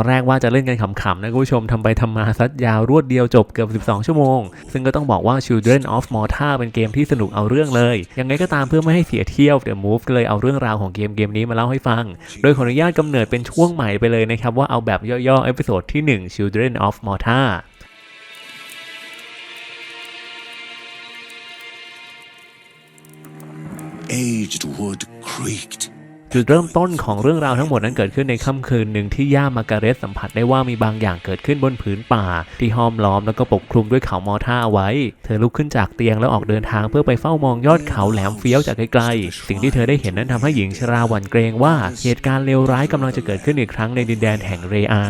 ตอนแรกว่าจะเล่นกันขำๆนะคุณผู้ชมทำไปทำมาซัดยาวรวดเดียวจบเกือบ 12 ชั่วโมง ซึ่งก็ต้องบอกว่า Children of Morta เป็นเกมที่สนุกเอาเรื่องเลย ยังไงก็ตามเพื่อไม่ให้เสียเที่ยว The Move ก็เลยเอาเรื่องราวของเกมเกมนี้มาเล่าให้ฟัง โดยขออนุญาตกำเนิดเป็นช่วงใหม่ไปเลยนะครับว่าเอาแบบย่อๆเอพิโซดที่ 1 Children of Morta Aged wood creaked. จุดเริ่มต้นของเรื่องราวทั้งหมดนั้นเกิดขึ้นในค่ำคืนหนึ่งที่ย่ามาการเรตสัมผัสได้ว่ามีบางอย่างเกิดขึ้นบนผืนป่า ที่ห้อมล้อมแล้วก็ปกคลุมด้วยเขามอท่าเอาไว้ เธอลุกขึ้นจากเตียงแล้วออกเดินทางเพื่อไปเฝ้ามองยอดเขาแหลมเฟี้ยวจากไกลๆสิ่งที่เธอได้เห็นนั้นทำให้หญิงชราหวั่นเกรงว่าเหตุการณ์เลวร้ายกำลังจะเกิดขึ้นอีกครั้งในดินแดนแห่งเรอา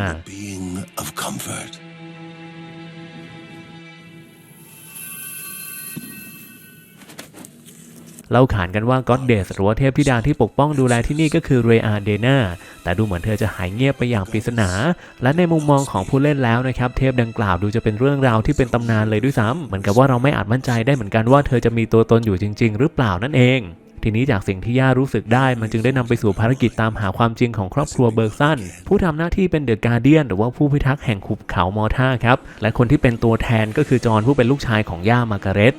เล่าขานกันว่าก็อดเดสหรือว่าเทพธิดาที่ปกป้องดูแลที่นี่ก็คือเรอาเดนาแต่ดูเหมือนเธอจะหายเงียบไปอย่างปริศนา และในมุมมองของผู้เล่นแล้วนะครับ เทพดังกล่าวดูจะเป็นเรื่องราวที่เป็นตำนานเลยด้วยซ้ำเหมือนกับว่าเราไม่อาจมั่นใจได้เหมือนกันว่าเธอจะมีตัวตนอยู่จริง ๆ หรือเปล่านั่นเองทีนี้จากสิ่งที่ย่ารู้สึกได้ มันจึงได้นำไปสู่ภารกิจตามหาความจริงของครอบครัวเบิร์กสันผู้ทำหน้าที่เป็นเดอะการเดียนหรือว่าผู้พิทักษ์แห่งขุบเขามอท่าครับ และคนที่เป็นตัวแทนก็คือจอห์นผู้เป็นลูกชายของย่ามาการเร็ต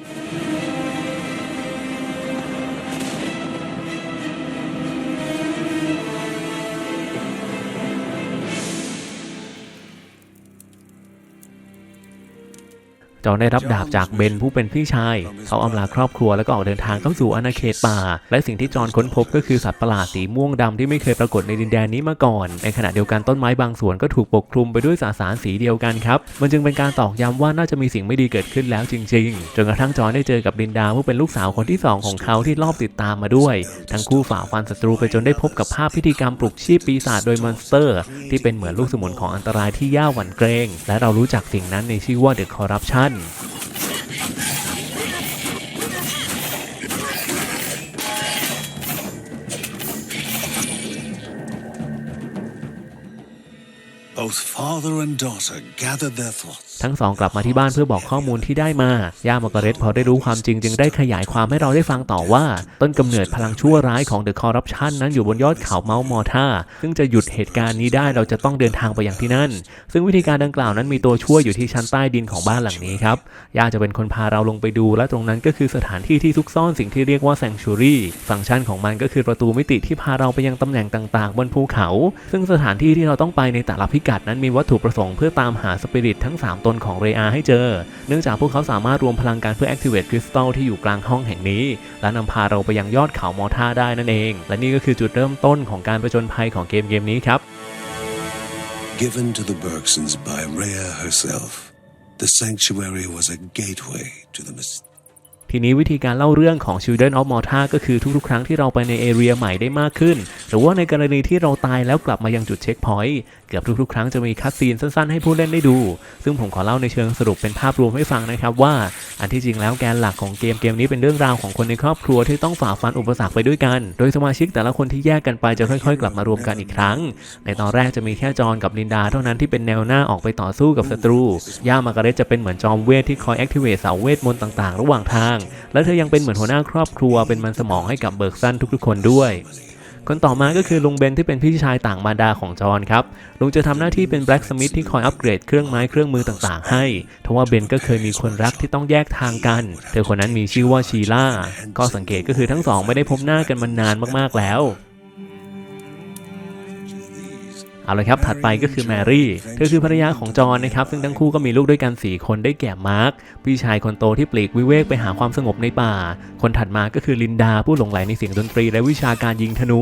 จอนได้รับดาบจากเบนผู้เป็นพี่ชาย เขาอำลาครอบครัวแล้วก็ออกเดินทางเข้าสู่อาณาเขตป่า และสิ่งที่จอนค้นพบก็คือสัตว์ประหลาดสีม่วงดำที่ไม่เคยปรากฏในดินแดนนี้มาก่อน ในขณะเดียวกันต้นไม้บางส่วนก็ถูกปกคลุมไปด้วยสสารสีเดียวกันครับ มันจึงเป็นการตอกย้ำว่าน่าจะมีสิ่งไม่ดีเกิดขึ้นแล้วจริง ๆ จนกระทั่งจอนได้เจอกับลินดาผู้เป็นลูกสาวคนที่สองของเขาที่รอบติดตามมาด้วย ทั้งคู่ฝ่าฟันศัตรูไปจนได้พบกับภาพพิธีกรรมปลุกชีพปีศาจโดยมอนสเตอร์ ที่เป็นเหมือนลูกสมุนของอันตรายที่ย่าหวั่นเกรง และเรารู้จักสิ่งนั้นในชื่อว่า The Corruption 'Both father and daughter gathered their thoughts. ทั้งสองกลับมาที่บ้านเพื่อบอกข้อมูลที่ได้มา ย่ามาร์การเร็ตพอได้รู้ความจริงจึงได้ขยายความให้เราได้ฟังต่อว่า ต้นกำเนิดพลังชั่วร้ายของเดอะคอร์รัปชันนั้นอยู่บนยอดเขาเมาส์มอท่า ซึ่งจะหยุดเหตุการณ์นี้ได้เราจะต้องเดินทางไปอย่างที่นั่น ซึ่งวิธีการดังกล่าวนั้นมีตัวช่วยอยู่ที่ชั้นใต้ดินของบ้านหลังนี้ครับ ย่าจะเป็นคนพาเราลงไปดู และตรงนั้นก็คือสถานที่ที่ซุกซ่อนสิ่งที่เรียกว่าแซงชูรี่ ฟังก์ชันของมันก็คือประตูมิติที่พาเราไปยังตำแหน่งต่างๆ บนภูเขา ซึ่งสถานที่ที่เราต้องไปในแต่ละพิกัดนั้นมีวัตถุประสงค์เพื่อตามหาสปิริตทั้ง 3 ตนของเรอาให้เจอ เนื่องจากพวกเขาสามารถรวมพลังกันเพื่อ activate คริสตัลที่อยู่กลางห้องแห่งนี้ และนำพาเราไปยังยอดเขามอท่าได้นั่นเอง และนี่ก็คือจุดเริ่มต้นของการประจนภัยของเกมเกมนี้ครับ Given to the Bergsons by Rhea herself, the sanctuary was a gateway to the mysterious. ทีนี้วิธีการเล่าเรื่องของ Children of Morta ก็คือทุกๆ ครั้งที่เราไปในเอเรียใหม่ได้มากขึ้น หรือว่าในกรณีที่เราตายแล้วกลับมายังจุดเช็คพอยต์เกือบทุกๆ ครั้งจะมีคัดซีนสั้นๆ ให้ผู้เล่นได้ดู ซึ่งผมขอเล่าในเชิงสรุปเป็นภาพรวมให้ฟังนะครับว่า อันที่จริงแล้วแกนหลักของเกมเกมนี้เป็นเรื่องราวของคนในครอบครัวที่ต้องฝ่าฟันอุปสรรคไปด้วยกัน โดยสมาชิกแต่ละคนที่แยกกันไปจะค่อย ๆ กลับมารวมกันอีกครั้ง ในตอนแรกจะมีแค่จอนกับลินดาเท่านั้นที่เป็นแนวหน้าออกไปต่อสู้กับศัตรู ย่ามาการเรตจะเป็นเหมือนจอมเวทที่คอย activate เสาเวทมนต์ต่างๆ ระหว่างทางและเธอยังเป็นเหมือนหัวหน้าครอบครัวเป็นมันสมองให้กับเบิร์กซันทุกๆ คนด้วย คนต่อมาก็คือลุงเบนที่เป็นพี่ชายต่างมารดาของจอห์นครับ ลุงจะทำหน้าที่เป็นแบล็กสมิธที่คอยอัปเกรดเครื่องไม้เครื่องมือต่างๆ ให้ทว่าเบนก็เคยมีคนรักที่ต้องแยกทางกัน เธอคนนั้นมีชื่อว่าชีล่าก็สังเกตก็คือทั้งสองไม่ได้พบหน้ากันมานานมากๆแล้ว เอาละครับถัดไปก็คือแมรี่ เธอคือภรรยาของจอห์นนะครับ ซึ่งทั้งคู่ก็มีลูกด้วยกัน 4 คนได้แก่มาร์คพี่ชายคนโตที่ปลีกวิเวกไปหาความสงบในป่า คนถัดมาก็คือลินดาผู้หลงใหลในเสียงดนตรีและวิชาการยิงธนู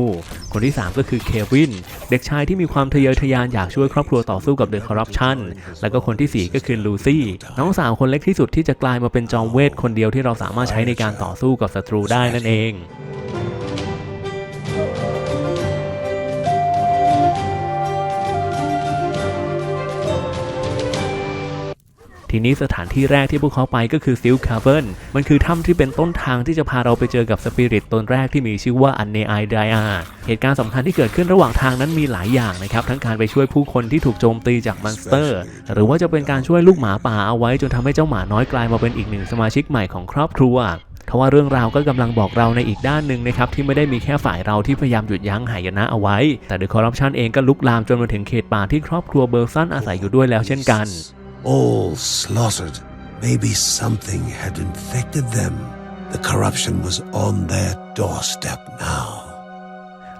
คนที่ 3 ก็คือเควิน เด็กชายที่มีความทะเยอทะยานอยากช่วยครอบครัวต่อสู้กับเดอะคอร์รัปชันแล้วก็คนทีสี่4 ก็คือลูซี่น้องสาวคนเล็กที่สุดที่จะกลายมาเป็นจอมเวทคนเดียวที่เราสามารถใช้ในการต่อสู้กับศัตรูได้นั่นเอง ทีนี้สถานที่แรกที่พวกเขาไปก็คือซิลคาเวนมันคือถ้ำที่เป็นต้นทางที่จะพาเราไปเจอกับสปิริตตนแรกที่มีชื่อว่าอันเนไอไดอาเหตุการณ์สำคัญที่เกิดขึ้นระหว่างทางนั้นมีหลายอย่างนะครับ ทั้งการไปช่วยผู้คนที่ถูกโจมตีจากมอนสเตอร์ หรือว่าจะเป็นการช่วยลูกหมาป่าเอาไว้จนทำให้เจ้าหมาน้อยกลายมาเป็นอีกหนึ่งสมาชิกใหม่ของครอบครัวทว่าเรื่องราวก็กำลังบอกเราในอีกด้านหนึ่งนะครับที่ไม่ได้มีแค่ฝ่ายเราที่พยายามหยุดยั้งหายนะเอาไว้ แต่เดอะคอร์รัปชันเองก็ลุกลามจนมาถึงเขตป่าที่ครอบครัวเบอร์ซันอาศัยอยู่ด้วยแล้วเช่นกัน All slaughtered. Maybe something had infected them. The corruption was on their doorstep now.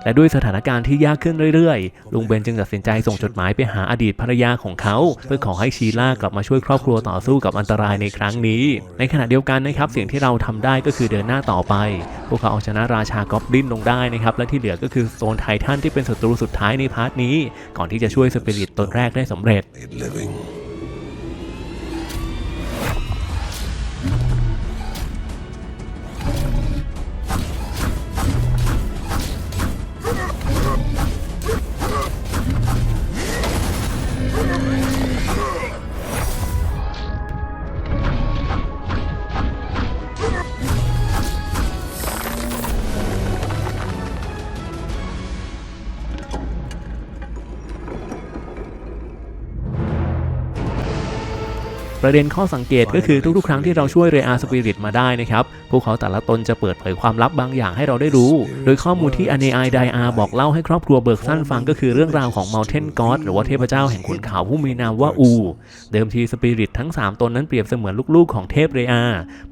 และด้วยสถานการณ์ที่ยากขึ้นเรื่อยๆ ลุงเบนจึงตัดสินใจส่งจดหมายไปหาอดีตภรรยาของเขา เพื่อขอให้ชีล่ากลับมาช่วยครอบครัวต่อสู้กับอันตรายในครั้งนี้ ในขณะเดียวกันนะครับสิ่งที่เราทำได้ก็คือเดินหน้าต่อไป พวกเขาเอาชนะราชากอบลินลงได้นะครับ และที่เหลือก็คือโซนไททันที่เป็นศัตรูสุดท้ายในพาร์ทนี้ ก่อนที่จะช่วยสปิริตตนแรกได้สำเร็จ ประเด็นข้อสังเกตก็คือทุกๆ ครั้งที่เราช่วยเรอาสปิริตมาได้นะครับ พวกเขาแต่ละตนจะเปิดเผยความลับบางอย่างให้เราได้รู้ โดยข้อมูลที่อเนไอไดอาบอกเล่าให้ครอบครัวเบิร์กซันฟังก็คือเรื่องราวของ Mountain God หรือว่าเทพเจ้าแห่งขุนเขาผู้มีนามว่าอู เดิมทีสปิริตทั้ง 3 ตนนั้นเปรียบเสมือนลูกๆ ของเทพเรอา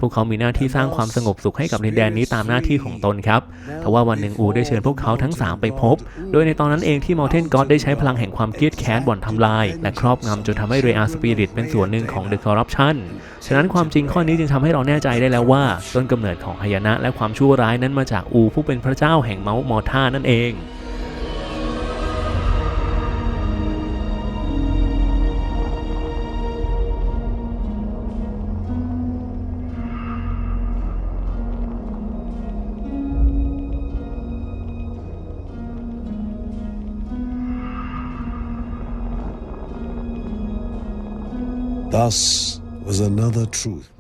พวกเขามีหน้าที่สร้างความสงบสุขให้กับดินแดนนี้ตามหน้าที่ของตนครับทว่าวันหนึ่งอูได้เชิญพวกเขาทั้ง 3 ไปพบ โดยในตอนนั้นเองที่ Mountain God ได้ใช้พลังแห่งความเครียดแค้นบ่อนทำลายและครอบงำจนทำให้เรอาสปิริตเป็นส่วนหนึ่งของคอร์รัปชันฉะนั้นความจริงข้อนี้จึงทำให้เราแน่ใจได้แล้วว่า ต้นกำเนิดของหายนะและความชั่วร้ายนั้นมาจากอูผู้เป็นพระเจ้าแห่งเมาส์มอท่านั่นเอง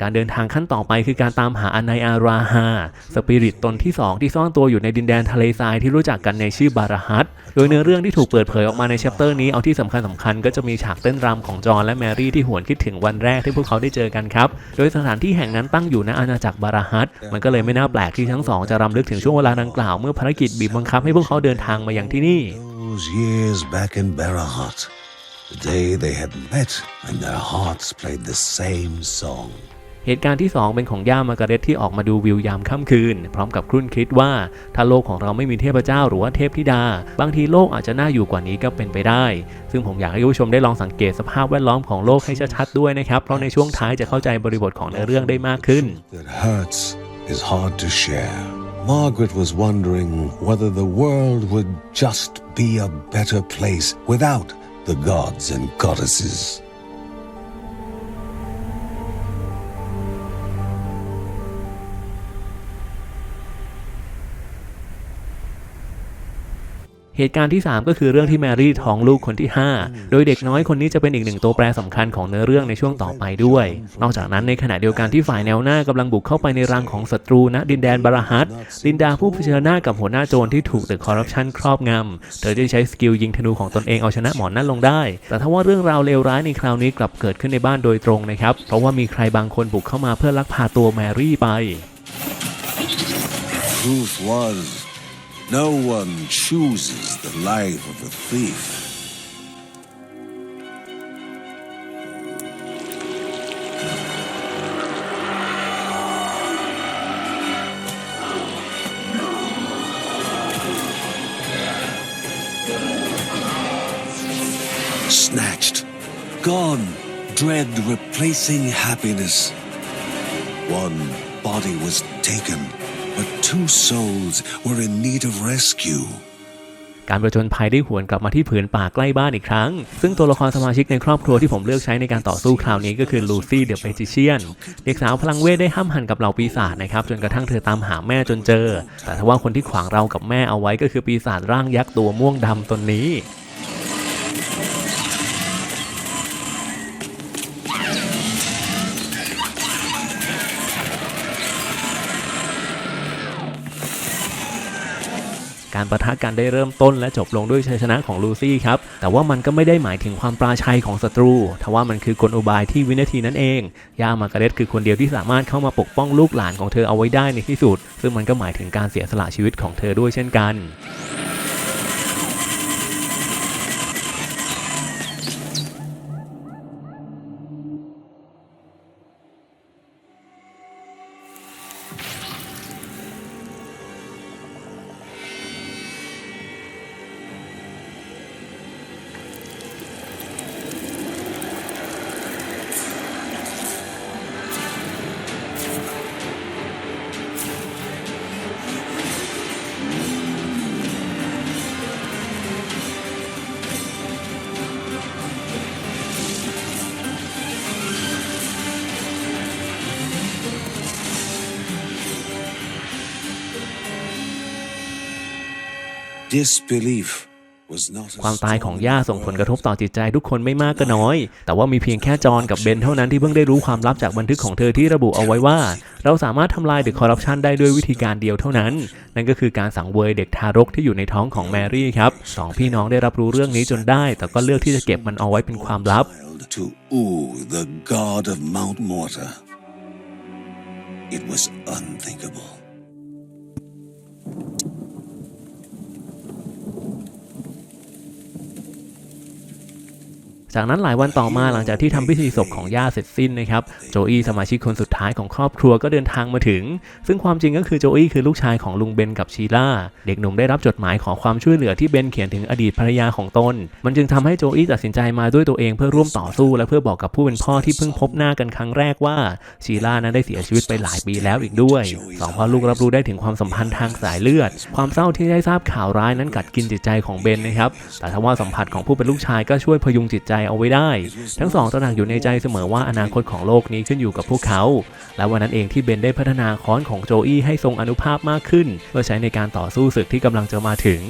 การเดินทางขั้นต่อไปคือการตามหาอนายอาราฮาสปิริตตนที่ 2 ที่ซ่อนตัวอยู่ในดินแดนทะเลทรายที่รู้จักกันในชื่อบาราฮัตโดยเนื้อเรื่องที่ถูกเปิดเผยออกมาในแชปเตอร์นี้เอาที่สำคัญสำคัญก็จะมีฉากเต้นรำของจอห์นและแมรี่ที่หวนคิดถึงวันแรกที่พวกเขาได้เจอกันครับ โดยสถานที่แห่งนั้นตั้งอยู่ณอาณาจักรบาราฮัตมันก็เลยไม่น่าแปลกที่ทั้งสองจะรำลึกถึงช่วงเวลาดังกล่าวเมื่อภารกิจบีบบังคับให้พวกเขาเดินทางมาอย่างที่นี่ the day they had met and their hearts played the same song. เหตุการณ์ที่ 2 เป็นของย่ามาการ์เร็ตที่ออกมาดูวิวยามค่ำคืน พร้อมกับครุ่นคิดว่า ถ้าโลกของเราไม่มีเทพเจ้าหรือว่าเทพธิดา บางทีโลกอาจจะน่าอยู่กว่านี้ก็เป็นไปได้ ซึ่งผมอยากให้ผู้ชมได้ลองสังเกตสภาพแวดล้อมของโลกให้ชัดๆด้วยนะครับ เพราะในช่วงท้ายจะเข้าใจบริบทของเนื้อเรื่องได้มากขึ้น That hurts is hard to share. Margaret was wondering whether the world would just be a better place without the gods and goddesses. เหตุการณ์ที่ 3 ก็คือเรื่องที่แมรี่ท้องลูกคนที่ 5 โดยเด็กน้อยคนนี้จะเป็นอีกหนึ่งตัวแปรสำคัญของเนื้อเรื่องในช่วงต่อไปด้วย นอกจากนั้นในขณะเดียวกันที่ฝ่ายแนวหน้ากำลังบุกเข้าไปในรังของศัตรูณดินแดนบาราฮัตลินดาผู้เผชิญหน้ากับหัวหน้าโจรที่ถูกเดอะคอร์รัปชันครอบงำเธอได้ใช้สกิลยิงธนูของตนเองเอาชนะหมอนนั่นลงได้ แต่ถ้าว่าเรื่องราวเลวร้ายในคราวนี้กลับเกิดขึ้นในบ้านโดยตรงนะครับ เพราะว่ามีใครบางคนบุกเข้ามาเพื่อลักพาตัวแมรี่ไป Truth was, no one chooses the life of a thief. Snatched, gone, dread replacing happiness. One body was taken, but two souls were in need of rescue. การประจนภัยได้หวนกลับมาที่ผืนป่าใกล้บ้านอีกครั้ง ซึ่งตัวละครสมาชิกในครอบครัวที่ผมเลือกใช้ในการต่อสู้คราวนี้ก็คือลูซี่เดอะเ a จิเชียน เด็กสาวพลังเวทได้ห้ามหันกับเหล่าปีศาจนะครับ จนกระทั่งเธอตามหาแม่จนเจอ แต่ทว่าคนที่ขวางเรากับแม่เอาไว้ก็คือปีศาจร่างยักษ์ตัวม่วงดำตนนี้ การประทะกันได้เริ่มต้นและจบลงด้วยชัยชนะของลูซี่ครับ แต่ว่ามันก็ไม่ได้หมายถึงความปราชัยของศัตรู ทว่ามันคือกลอุบายที่วินาทีนั้นเอง ย่ามาการเร็ตคือคนเดียวที่สามารถเข้ามาปกป้องลูกหลานของเธอเอาไว้ได้ในที่สุด ซึ่งมันก็หมายถึงการเสียสละชีวิตของเธอด้วยเช่นกัน ความตายของ strong ย่าส่งผลกระทบ word. ต่อจิตใจทุกคนไม่มากก็น้อย แต่ว่ามีเพียงแค่จอห์นกับเบนเท่านั้นที่เพิ่งได้รู้ความลับจากบันทึกของเธอที่ระบุเอาไว้ว่า เราสามารถทำลายเดอะคอร์รัปชันได้ด้วยวิธีการเดียวเท่านั้น นั่นก็คือการสังเวยเด็กทารกที่อยู่ในท้องของแมรี่ครับสองพี่น้องได้รับรู้เรื่องนี้จนได้ แต่ก็เลือกที่จะเก็บมันเอาไว้เป็นความลับ To ooh, the god of Mount Mortar. It was unthinkable. จากนั้นหลายวันต่อมาหลังจากที่ทำพิธีศพของย่าเสร็จสิ้นนะครับโจอี้สมาชิกคนสุดท้ายของครอบครัวก็เดินทางมาถึง ซึ่งความจริงก็คือโจอี้คือลูกชายของลุงเบนกับชีล่า เด็กหนุ่มได้รับจดหมายขอความช่วยเหลือที่เบนเขียนถึงอดีตภรรยาของตน มันจึงทำให้โจอี้ตัดสินใจมาด้วยตัวเองเพื่อร่วมต่อสู้ และเพื่อบอกกับผู้เป็นพ่อที่เพิ่งพบหน้ากันครั้งแรกว่าชีล่านั้นได้เสียชีวิตไปหลายปีแล้วอีกด้วยสองพ่อลูกรับรู้ได้ถึงความสัมพันธ์ทางสายเลือด ความเศร้าที่ได้ทราบข่าวร้ายนั้นกัดกินจิตใจของเบนนะครับแต่ทว่าสัมผัสของผู้เป็นลูกชายก็ช่วยพยุงจิตใจเอาไว้ได้ ทั้งสองตระหนักอยู่ในใจเสมอว่าอนาคตของโลกนี้ขึ้นอยู่กับพวกเขา และวันนั้นเองที่เบนได้พัฒนาค้อนของโจอี้ให้ทรงอนุภาพมากขึ้น เพื่อใช้ในการต่อสู้ศึกที่กำลังจะมาถึง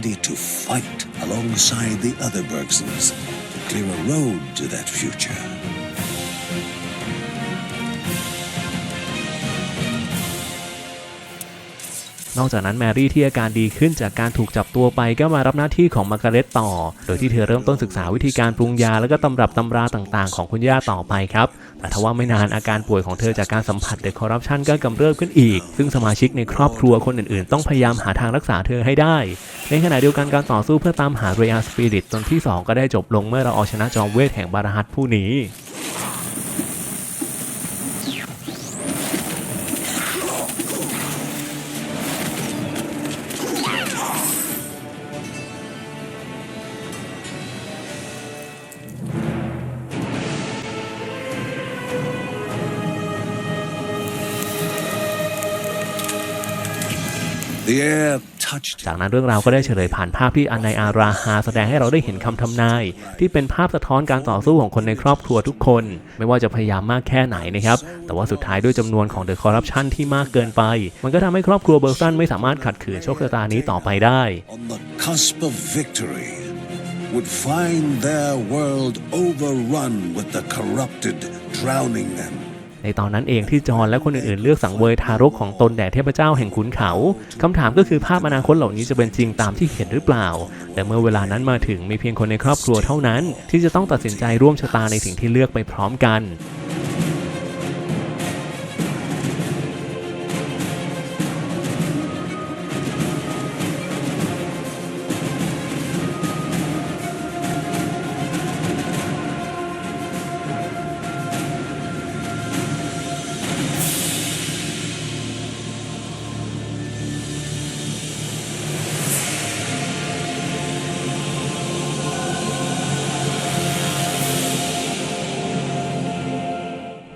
ready to fight alongside the other Bergsons to clear a road to that future. นอกจากนั้นแมรี่ที่อาการดีขึ้นจากการถูกจับตัวไปก็มารับหน้าที่ของมาร์กาเร็ตต่อ โดยที่เธอเริ่มต้นศึกษาวิธีการปรุงยา และก็ตำรับตำราต่างๆ ของคุณย่าต่อไปครับ แต่ทว่าไม่นานอาการป่วยของเธอจากการสัมผัสเดอะคอร์รัปชันก็กำเริบขึ้นอีก ซึ่งสมาชิกในครอบครัวคนอื่นๆ ต้องพยายามหาทางรักษาเธอให้ได้ ในขณะเดียวกันการต่อสู้เพื่อตามหาเรียสปิริตตนที่ 2 ก็ได้จบลงเมื่อเราเอาชนะจอมเวทแห่งบาราฮัตผู้นี้ จากนั้นเรื่องราวก็ได้เฉลยผ่านภาพที่อันไนอาราฮาแสดงให้เราได้เห็นคำทำนาย ที่เป็นภาพสะท้อนการต่อสู้ของคนในครอบครัวทุกคน ไม่ว่าจะพยายามมากแค่ไหนนะครับ แต่ว่าสุดท้ายด้วยจำนวนของเดอะคอร์รัปชันที่มากเกินไป มันก็ทำให้ครอบครัวเบอร์ซันไม่สามารถขัดขืนโชคชะตานี้ต่อไปได้ on the cusp of victory would find their world overrun with the corrupted, drowning them. ในตอนนั้นเองที่จอห์นและคนอื่นๆ เลือกสังเวยทารกของตนแด่เทพเจ้าแห่งขุนเขาคำถามก็คือภาพอนาคตเหล่านี้จะเป็นจริงตามที่เห็นหรือเปล่า แต่เมื่อเวลานั้นมาถึงมีเพียงคนในครอบครัวเท่านั้น ที่จะต้องตัดสินใจร่วมชะตาในสิ่งที่เลือกไปพร้อมกัน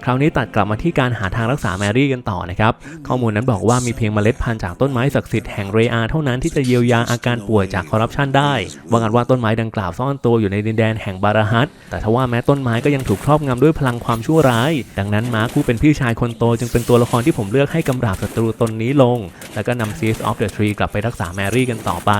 คราวนี้ตัดกลับมาที่การหาทางรักษาแมรี่กันต่อนะครับ ข้อมูลนั้นบอกว่ามีเพียงเมล็ดพันธุ์จากต้นไม้ศักดิ์สิทธิ์แห่งเรอาเท่านั้นที่จะเยียวยาอาการป่วยจากคอร์รัปชันได้ ว่ากันว่าต้นไม้ดังกล่าวซ่อนตัวอยู่ในดินแดนแห่งบาราฮัต แต่ทว่าแม้ต้นไม้ก็ยังถูกครอบงำด้วยพลังความชั่วร้าย ดังนั้นมาร์คผู้เป็นพี่ชายคนโตจึงเป็นตัวละครที่ผมเลือกให้กำราบศัตรูตนนี้ลง แล้วก็นำ Seeds of the Tree กลับไปรักษาแมรี่กันต่อไป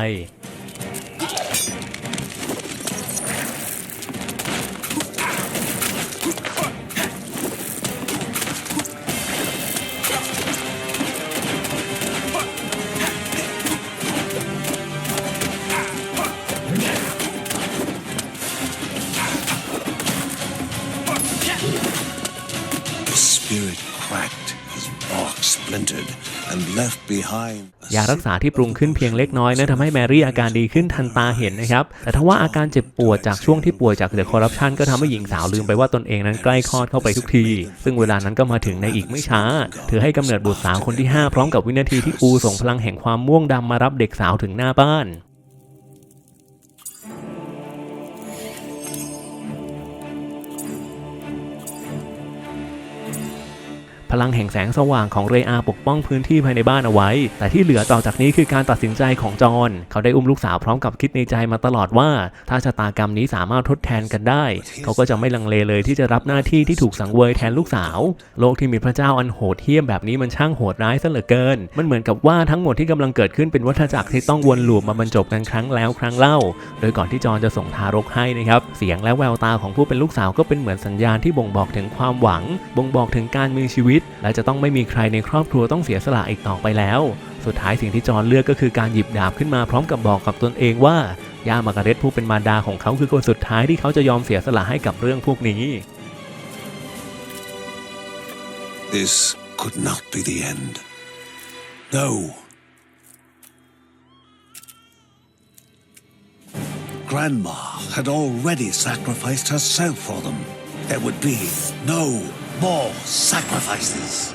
ยารักษาที่ปรุงขึ้นเพียงเล็กน้อยนะทำให้แมรี่อาการดีขึ้นทันตาเห็นนะครับ แต่ทว่าอาการเจ็บปวดจากช่วงที่ป่วยจากเดอะคอร์รัปชันก็ทำให้หญิงสาวลืมไปว่าตนเองนั้นใกล้คลอดเข้าไปทุกที ซึ่งเวลานั้นก็มาถึงในอีกไม่ช้า เธอให้กำเนิดบุตรสาวคนที่ 5 พร้อมกับวินาทีที่อูส่งพลังแห่งความม่วงดำมารับเด็กสาวถึงหน้าบ้าน พลังแห่งแสงสว่างของเรอาปกป้องพื้นที่ภายในบ้านเอาไว้ แต่ที่เหลือต่อจากนี้คือการตัดสินใจของจอห์นเขาได้อุ้มลูกสาวพร้อมกับคิดในใจมาตลอดว่า ถ้าชะตากรรมนี้สามารถทดแทนกันได้ เขาก็จะไม่ลังเลเลยที่จะรับหน้าที่ที่ถูกสังเวยแทนลูกสาว โลกที่มีพระเจ้าอันโหดเหี้ยมแบบนี้มันช่างโหดร้ายซะเหลือเกิน มันเหมือนกับว่าทั้งหมดที่กำลังเกิดขึ้นเป็นวัฏจักรที่ต้องวนลูปมาบรรจบกันครั้งแล้วครั้งเล่า โดยก่อนที่จอห์นจะส่งทารกให้นะครับ เสียงและแววตาของผู้เป็นลูกสาวก็เป็นเหมือนสัญญาณที่บ่งบอกถึงความหวัง บ่งบอกถึงการมีชีวิตและจะต้องไม่มีใครในครอบครัวต้องเสียสละอีกต่อไปแล้ว สุดท้ายสิ่งที่จอห์นเลือกก็คือการหยิบดาบขึ้นมาพร้อมกับบอกกับตนเองว่าย่ามาการเร็ตผู้เป็นมารดาของเขาคือคนสุดท้ายที่เขาจะยอมเสียสละให้กับเรื่องพวกนี้ This could not be the end. No. Grandma had already sacrificed herself for them. There would be no more sacrifices.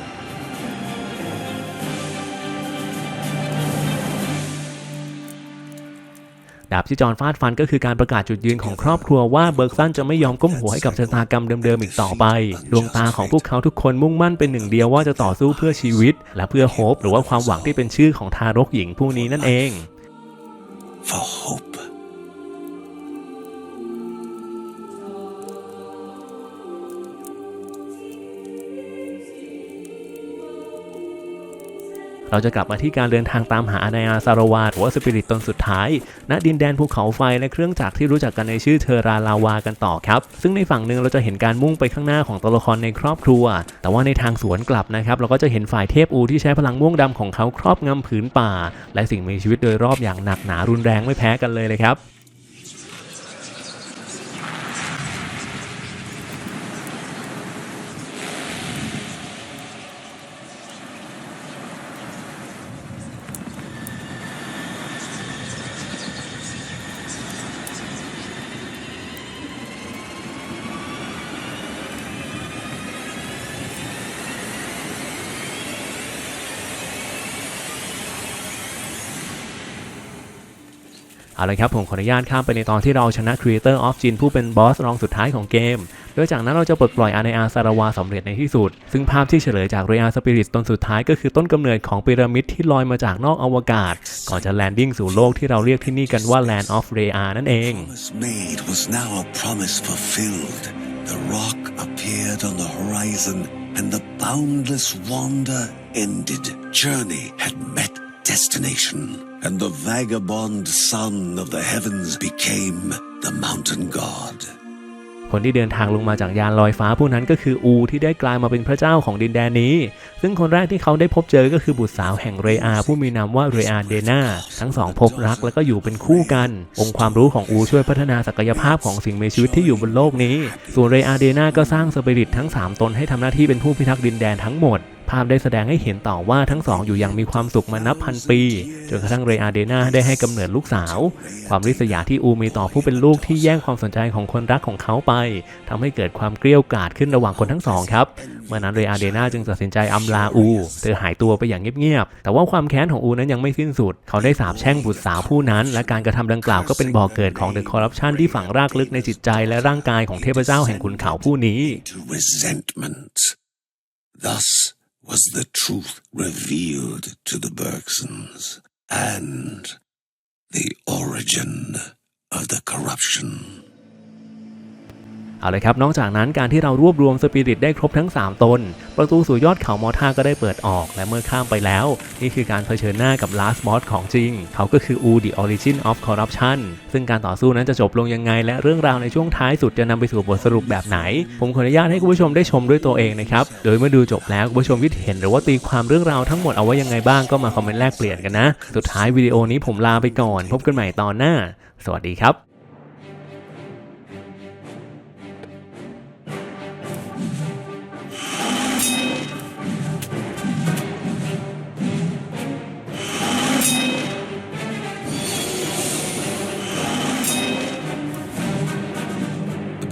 ดาบที่จอห์นฟาดฟันก็คือการประกาศจุดยืนของครอบครัวว่าเบิร์กซันจะไม่ยอมก้มหัวให้กับชะตากรรมเดิมๆอีกต่อไป ดวงตาของพวกเขาทุกคนมุ่งมั่นเป็นหนึ่งเดียวว่าจะต่อสู้เพื่อชีวิต และเพื่อโฮปหรือว่าความหวังที่เป็นชื่อของทารกหญิงผู้นี้นั่นเอง For hope. เราจะกลับมาที่การเดินทางตามหาอานายาซาราวาหรือว่าสปิริตตนสุดท้าย ณดินแดนภูเขาไฟและเครื่องจักรที่รู้จักกันในชื่อเทราลาวากันต่อครับ ซึ่งในฝั่งหนึ่งเราจะเห็นการมุ่งไปข้างหน้าของตัวละครในครอบครัว แต่ว่าในทางสวนกลับนะครับ เราก็จะเห็นฝ่ายเทพอูที่ใช้พลังม่วงดำของเขาครอบงำผืนป่า และสิ่งมีชีวิตโดยรอบอย่างหนักหนารุนแรงไม่แพ้กันเลยเลยครับ เอาละครับผมขออนุญาตข้ามไปในตอนที่เราชนะ Creator of Jin ผู้เป็นบอสรองสุดท้ายของเกม โดยจากนั้นเราจะปลดปล่อยอาเนอาซาราวาสำเร็จในที่สุด ซึ่งภาพที่เฉลยจากเรียสปิริตตนสุดท้ายก็คือต้นกำเนิดของพีระมิดที่ลอยมาจากนอกอวกาศ ก่อนจะแลนดิ้งสู่โลกที่เราเรียกที่นี่กันว่า Land of Rea นั่นเอง The rock appeared on the horizon, and the boundless wander ended. Journey had met destination, and the vagabond son of the heavens became the mountain god. คนที่เดินทางลงมาจากยานลอยฟ้าผู้นั้นก็คืออูที่ได้กลายมาเป็นพระเจ้าของดินแดนนี้ ซึ่งคนแรกที่เขาได้พบเจอก็คือบุตรสาวแห่งเรอา ผู้มีนามว่าเรอาเดนาทั้งสองพบรักแล้วก็อยู่เป็นคู่กัน องค์ความรู้ของอูช่วยพัฒนาศักยภาพของสิ่งมีชีวิตที่อยู่บนโลกนี้ ส่วนเรอาเดนาก็สร้างสปิริตทั้ง 3 ตนให้ทำหน้าที่เป็นผู้พิทักษ์ดินแดนทั้งหมด ภาพได้แสดงให้เห็นต่อว่าทั้งสองอยู่อยังมีความสุขมานับพันปี จนกระทั่งเรอาเดนาได้ให้กำเนิดลูกสาว ความริษยาที่อูมีต่อผู้เป็นลูกที่แย่งความสนใจของคนรักของเขาไปทำให้เกิดความเกลี้ยวกล่อดขึ้นระหว่างคนทั้งสองครับ เมื่อนั้นเรอาเดนาจึงตัดสินใจอำลาอู เธอหายตัวไปอย่างเงียบๆ แต่ว่าความแค้นของอูนั้นยังไม่สิ้นสุด เขาได้สาปแช่งบุตรสาวผู้นั้น และการกระทำดังกล่าวก็เป็นบ่อเกิดของเดอะคอร์รัปชันที่ฝังรากลึกในจิตใจและร่างกายของเทพเจ้าแห่งขุนเขาผู้นี้ Thus was the truth revealed to the Bergsons and the origin of the corruption. เอาเลยครับ นอกจากนั้นการที่เรารวบรวมสปิริตได้ครบทั้ง 3 ตน ประตูสู่ยอดเขามอท่าก็ได้เปิดออก และเมื่อข้ามไปแล้ว นี่คือการเผชิญหน้ากับ last boss ของจริง เขาก็คือ U the origin of corruption ซึ่งการต่อสู้นั้นจะจบลงยังไง และเรื่องราวในช่วงท้ายสุดจะนำไปสู่บทสรุปแบบไหน ผมขออนุญาตให้คุณผู้ชมได้ชมด้วยตัวเองนะครับ โดยเมื่อดูจบแล้วคุณผู้ชมคิดเห็นหรือว่าตีความเรื่องราวทั้งหมดเอาไว้ยังไงบ้างก็มาคอมเมนต์แลกเปลี่ยนกันนะ สุดท้ายวิดีโอนี้ผมลาไปก่อน พบกันใหม่ตอนหน้า สวัสดีครับ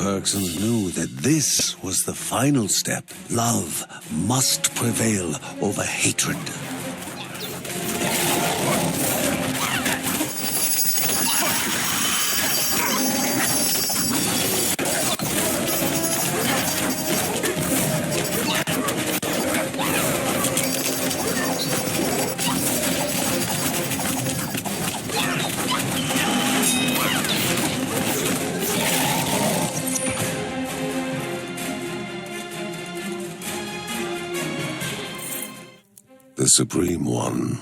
The knew that this was the final step. Love must prevail over hatred. Supreme One,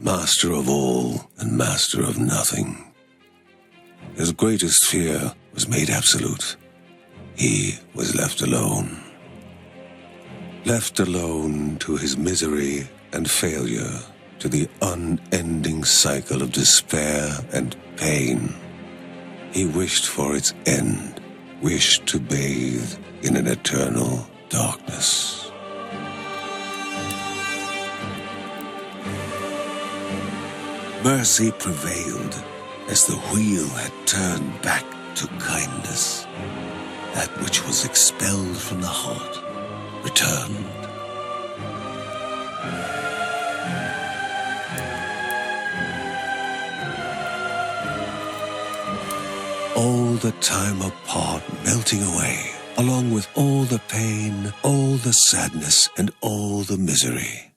Master of all and Master of nothing. His greatest fear was made absolute. He was left alone. Left alone to his misery and failure, to the unending cycle of despair and pain. He wished for its end, wished to bathe in an eternal darkness. Mercy prevailed as the wheel had turned back to kindness. That which was expelled from the heart returned. All the time apart melting away, along with all the pain, all the sadness, and all the misery.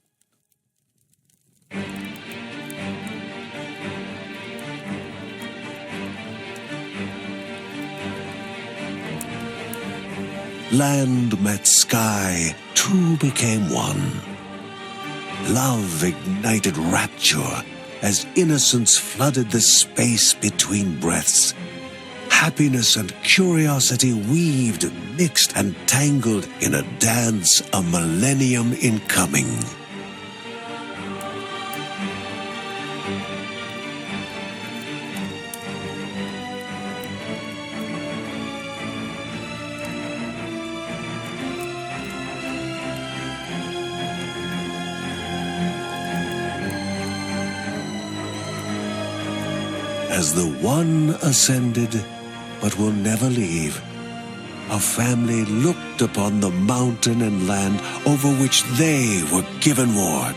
Land met sky, two became one. Love ignited rapture as innocence flooded the space between breaths. Happiness and curiosity weaved, mixed, and tangled in a dance a millennium in coming. As the one ascended, but will never leave, a family looked upon the mountain and land over which they were given ward.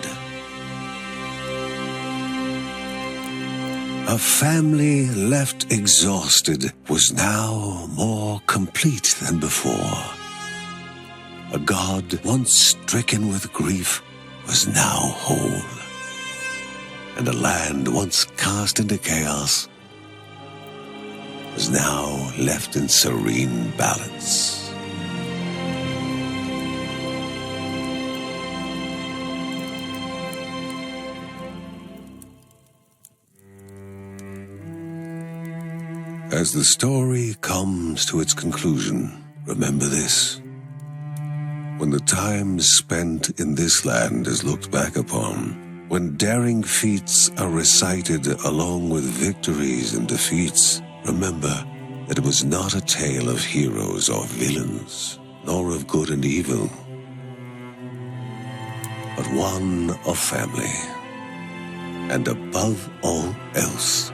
A family left exhausted was now more complete than before. A god once stricken with grief was now whole and a land once cast into chaos was now left in serene balance. As the story comes to its conclusion, remember this. When the time spent in this land is looked back upon, when daring feats are recited along with victories and defeats, remember that it was not a tale of heroes or villains, nor of good and evil, but one of family. And above all else,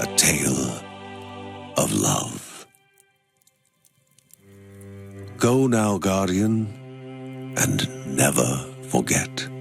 a tale of love. Go now, Guardian, and never forget.